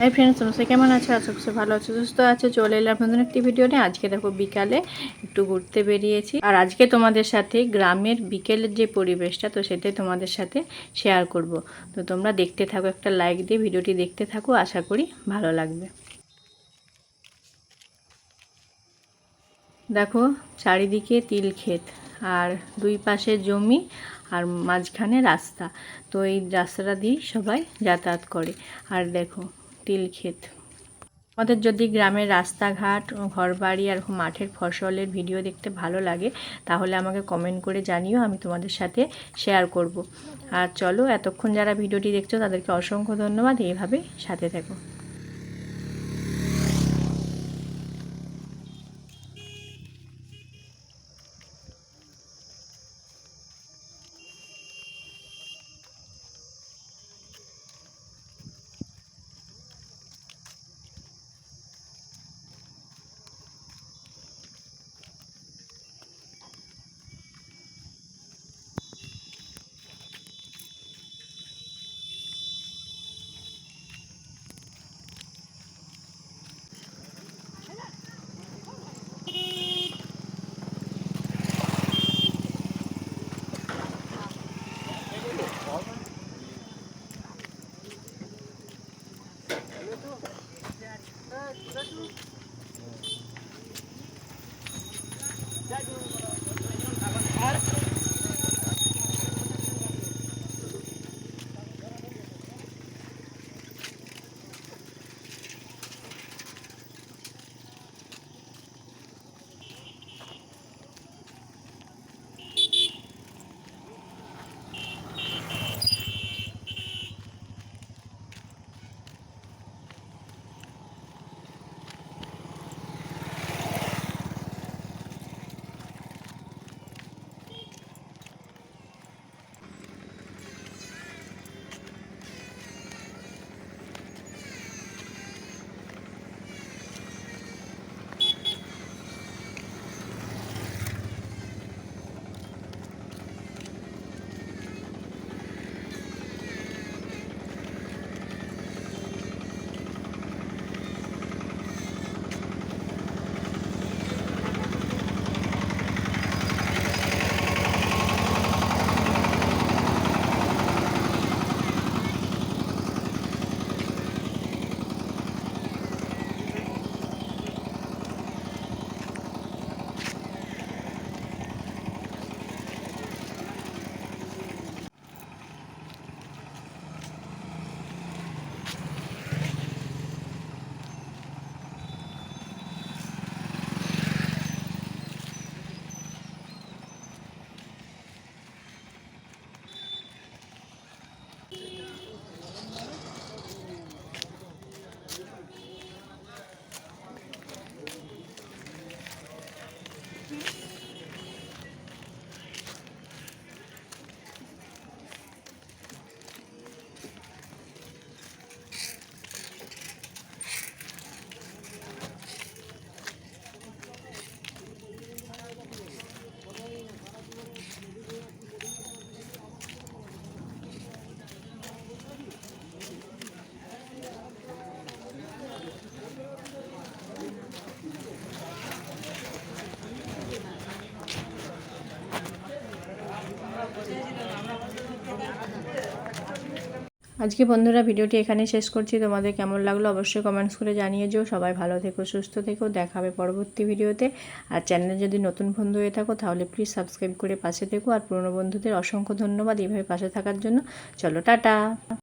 Hi friends তোমরা কেমন আছো? আশা করছি ভালো আছো, সুস্থ আছো। চলে এলাম নতুন একটি ভিডিও নিয়ে। আজকে দেখো বিকালে একটু ঘুরতে বেরিয়েছি। আর আজকে তোমাদের সাথে গ্রামের বিকেলের যে পরিবেশটা, তো সেটাই তোমাদের সাথে শেয়ার করব। তো তোমরা দেখতে থাকো, একটা লাইক দিয়ে ভিডিওটি দেখতে থাকো, আশা করি ভালো লাগবে। দেখো, চারিদিকে তিল ক্ষেত, আর দুই পাশে জমি, আর মাঝখানে রাস্তা। তো এই রাস্তাটা দিয়ে সবাই যাতায়াত করে। আর দেখো তিল ক্ষেত আমাদের যদি গ্রামের রাস্তাঘাট, ঘরবাড়ি আর মাঠের ফসলের ভিডিও দেখতে ভালো লাগে, তাহলে আমাকে কমেন্ট করে জানিও, আমি তোমাদের সাথে শেয়ার করব। আর চলো, এতক্ষণ যারা ভিডিওটি দেখছ, তাদেরকে অসংখ্য ধন্যবাদ। এইভাবে সাথে থাকো। Yeah. আজকে বন্ধুরা ভিডিওটি এখানে শেষ করছি। তোমাদের কেমন লাগল অবশ্যই কমেন্টস করে জানিয়ে যেও। সবাই ভালো থেকো, সুস্থ থেকো। দেখাবে পরবর্তী ভিডিওতে। আর চ্যানেলে যদি নতুন বন্ধু হয়ে থাকো, তাহলে প্লিজ সাবস্ক্রাইব করে পাশে থেকো। আর পুরনো বন্ধুদের অসংখ্য ধন্যবাদ এইভাবে পাশে থাকার জন্য। চলো, টাটা!